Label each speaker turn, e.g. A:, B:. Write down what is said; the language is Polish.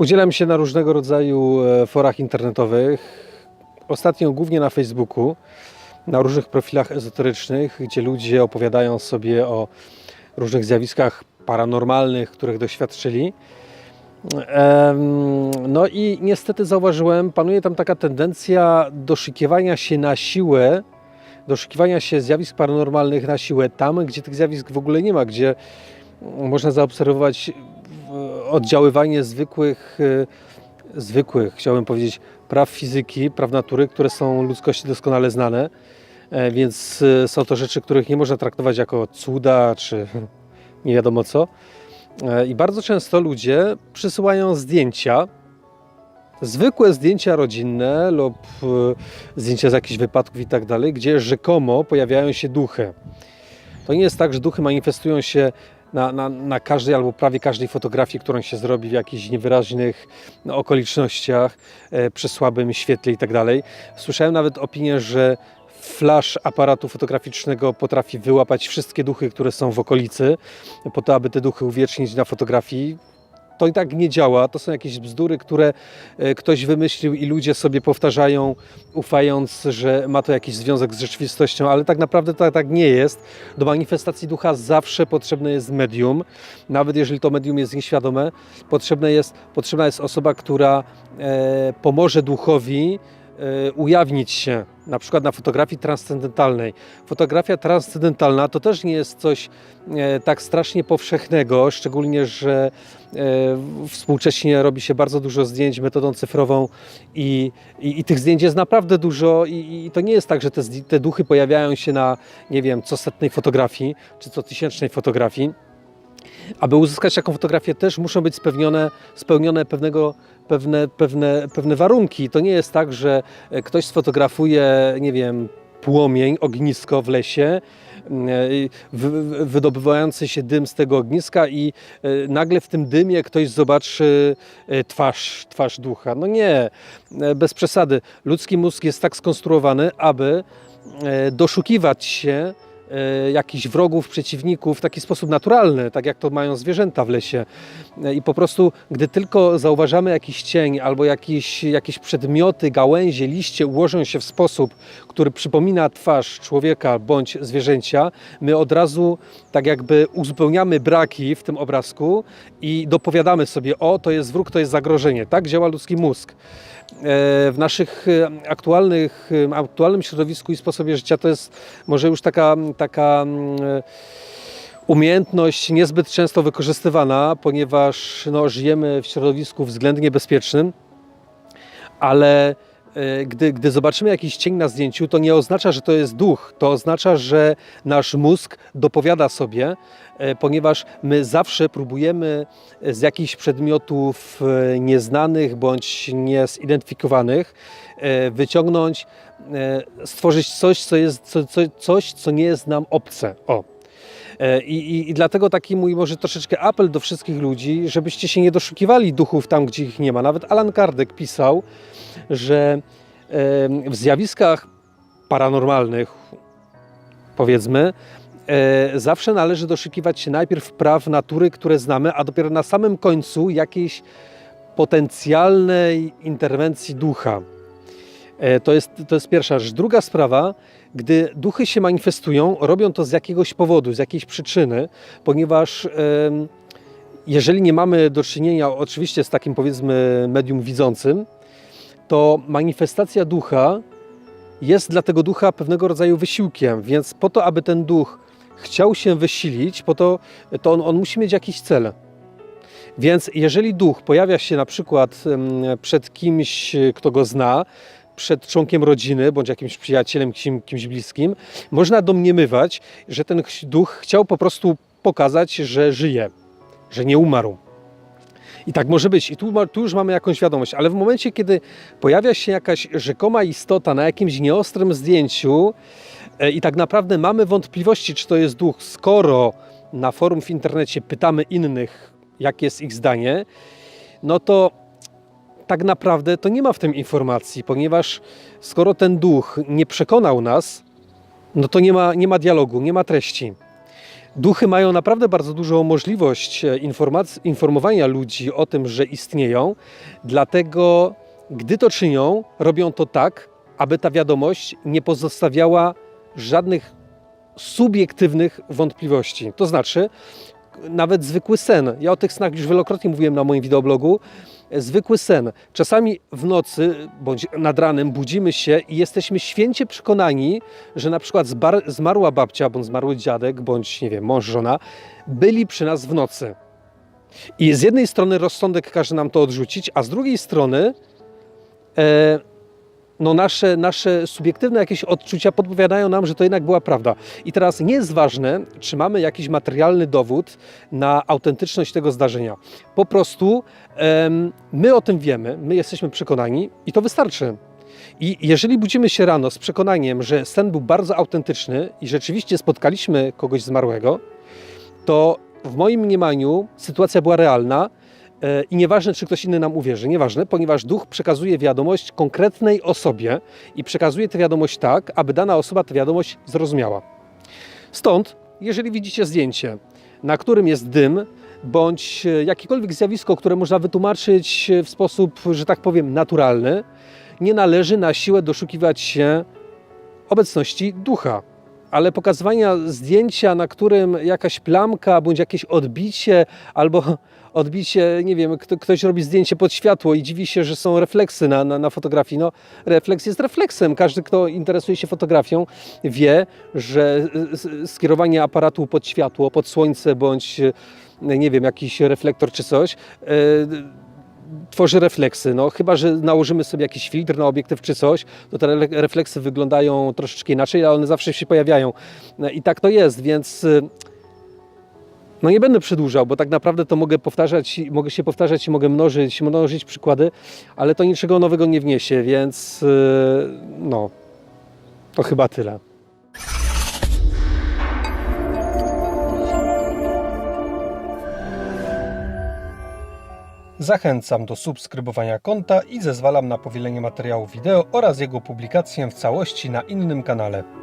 A: Udzielam się na różnego rodzaju e, forach internetowych. Ostatnio głównie na Facebooku, na różnych profilach ezoterycznych, gdzie ludzie opowiadają sobie o różnych zjawiskach paranormalnych, których doświadczyli. No i niestety zauważyłem, panuje tam taka tendencja doszukiwania się na siłę, doszukiwania się zjawisk paranormalnych na siłę tam, gdzie tych zjawisk w ogóle nie ma, gdzie można zaobserwować oddziaływanie zwykłych, e, zwykłych, chciałbym powiedzieć, praw fizyki, praw natury, które są ludzkości doskonale znane. E, Więc e, są to rzeczy, których nie można traktować jako cuda czy nie wiadomo co. E, I bardzo często ludzie przysyłają zdjęcia, zwykłe zdjęcia rodzinne lub e, zdjęcia z jakichś wypadków i tak dalej, gdzie rzekomo pojawiają się duchy. To nie jest tak, że duchy manifestują się na, na, na każdej albo prawie każdej fotografii, którą się zrobi w jakichś niewyraźnych no, okolicznościach, e, przy słabym świetle i tak dalej. Słyszałem nawet opinię, że flash aparatu fotograficznego potrafi wyłapać wszystkie duchy, które są w okolicy, po to, aby te duchy uwiecznić na fotografii. To i tak nie działa, to są jakieś bzdury, które e, ktoś wymyślił i ludzie sobie powtarzają, ufając, że ma to jakiś związek z rzeczywistością, ale tak naprawdę tak, tak nie jest. Do manifestacji ducha zawsze potrzebne jest medium, nawet jeżeli to medium jest nieświadome, potrzebne jest, potrzebna jest osoba, która e, pomoże duchowi e, ujawnić się, na przykład na fotografii transcendentalnej. Fotografia transcendentalna to też nie jest coś e, tak strasznie powszechnego, szczególnie, że e, współcześnie robi się bardzo dużo zdjęć metodą cyfrową i, i, i tych zdjęć jest naprawdę dużo i, i to nie jest tak, że te, te duchy pojawiają się na, nie wiem, co setnej fotografii, czy co tysięcznej fotografii. Aby uzyskać taką fotografię też muszą być spełnione, spełnione pewnego, pewne, pewne, pewne warunki. To nie jest tak, że e, ktoś sfotografuje, nie wiem, płomień, ognisko w lesie, e, wy- wy- wydobywający się dym z tego ogniska i e, nagle w tym dymie ktoś zobaczy twarz, twarz ducha. No nie, bez przesady. Ludzki mózg jest tak skonstruowany, aby doszukiwać się jakichś wrogów, przeciwników w taki sposób naturalny, tak jak to mają zwierzęta w lesie. E, I po prostu, gdy tylko zauważamy jakiś cień albo jakieś, jakieś przedmioty, gałęzie, liście ułożą się w sposób, który przypomina twarz człowieka bądź zwierzęcia, my od razu tak jakby uzupełniamy braki w tym obrazku i dopowiadamy sobie, o, to jest wróg, to jest zagrożenie. Tak działa ludzki mózg. E, w naszych e, aktualnych, e, aktualnym środowisku i sposobie życia to jest może już taka, taka mm, umiejętność niezbyt często wykorzystywana, ponieważ no, żyjemy w środowisku względnie bezpiecznym, ale gdy, gdy zobaczymy jakiś cień na zdjęciu, to nie oznacza, że to jest duch. To oznacza, że nasz mózg dopowiada sobie, e, ponieważ my zawsze próbujemy z jakichś przedmiotów e, nieznanych bądź niezidentyfikowanych e, wyciągnąć, e, stworzyć coś, co, jest, co, co, coś, co nie jest nam obce. O. E, I, i, I dlatego taki mój może troszeczkę apel do wszystkich ludzi, żebyście się nie doszukiwali duchów tam, gdzie ich nie ma. Nawet Alan Kardec pisał, że w zjawiskach paranormalnych, powiedzmy, e, zawsze należy doszukiwać się najpierw praw natury, które znamy, a dopiero na samym końcu jakiejś potencjalnej interwencji ducha. E, To jest, to jest pierwsza rzecz. Druga sprawa, gdy duchy się manifestują, robią to z jakiegoś powodu, z jakiejś przyczyny, ponieważ jeżeli nie mamy do czynienia oczywiście z takim powiedzmy medium widzącym, to manifestacja ducha jest dla tego ducha pewnego rodzaju wysiłkiem, więc po to, aby ten duch chciał się wysilić, po to, to on, on musi mieć jakiś cel. Więc jeżeli duch pojawia się na przykład przed kimś, kto go zna, przed członkiem rodziny bądź jakimś przyjacielem, kimś, kimś bliskim, można domniemywać, że ten ch- duch chciał po prostu pokazać, że żyje, że nie umarł. I tak może być. I tu, tu już mamy jakąś świadomość, ale w momencie, kiedy pojawia się jakaś rzekoma istota na jakimś nieostrym zdjęciu e, i tak naprawdę mamy wątpliwości, czy to jest duch, skoro na forum w internecie pytamy innych, jakie jest ich zdanie, no to tak naprawdę to nie ma w tym informacji, ponieważ skoro ten duch nie przekonał nas, no to nie ma, nie ma dialogu, nie ma treści. Duchy mają naprawdę bardzo dużą możliwość e, informowania ludzi o tym, że istnieją, dlatego gdy to czynią, robią to tak, aby ta wiadomość nie pozostawiała żadnych subiektywnych wątpliwości. To znaczy, nawet zwykły sen. Ja o tych snach już wielokrotnie mówiłem na moim wideoblogu. Zwykły sen. Czasami w nocy bądź nad ranem budzimy się i jesteśmy święcie przekonani, że na przykład zmarła babcia bądź zmarły dziadek, bądź nie wiem, mąż, żona, byli przy nas w nocy. I z jednej strony rozsądek każe nam to odrzucić, a z drugiej strony e, no nasze, nasze subiektywne jakieś odczucia podpowiadają nam, że to jednak była prawda. I teraz nie jest ważne, czy mamy jakiś materialny dowód na autentyczność tego zdarzenia. Po prostu my o tym wiemy, my jesteśmy przekonani i to wystarczy. I jeżeli budzimy się rano z przekonaniem, że sen był bardzo autentyczny i rzeczywiście spotkaliśmy kogoś zmarłego, to w moim mniemaniu sytuacja była realna i nieważne, czy ktoś inny nam uwierzy, nieważne, ponieważ duch przekazuje wiadomość konkretnej osobie i przekazuje tę wiadomość tak, aby dana osoba tę wiadomość zrozumiała. Stąd, jeżeli widzicie zdjęcie, na którym jest dym, bądź e, jakiekolwiek zjawisko, które można wytłumaczyć e, w sposób, że tak powiem, naturalny, nie należy na siłę doszukiwać się obecności ducha. Ale pokazywania zdjęcia, na którym jakaś plamka, bądź jakieś odbicie, albo odbicie, nie wiem, kto, ktoś robi zdjęcie pod światło i dziwi się, że są refleksy na, na, na fotografii. No, refleks jest refleksem. Każdy, kto interesuje się fotografią, wie, że skierowanie aparatu pod światło, pod słońce, bądź nie wiem, jakiś reflektor czy coś, e, tworzy refleksy. No, chyba, że nałożymy sobie jakiś filtr na obiektyw czy coś, to te re- refleksy wyglądają troszeczkę inaczej, ale one zawsze się pojawiają. No I tak to jest, więc y, no nie będę przedłużał, bo tak naprawdę to mogę powtarzać, mogę się powtarzać i mogę mnożyć, mnożyć przykłady, ale to niczego nowego nie wniesie, więc y, no, to chyba tyle. Zachęcam do subskrybowania konta i zezwalam na powielenie materiału wideo oraz jego publikację w całości na innym kanale.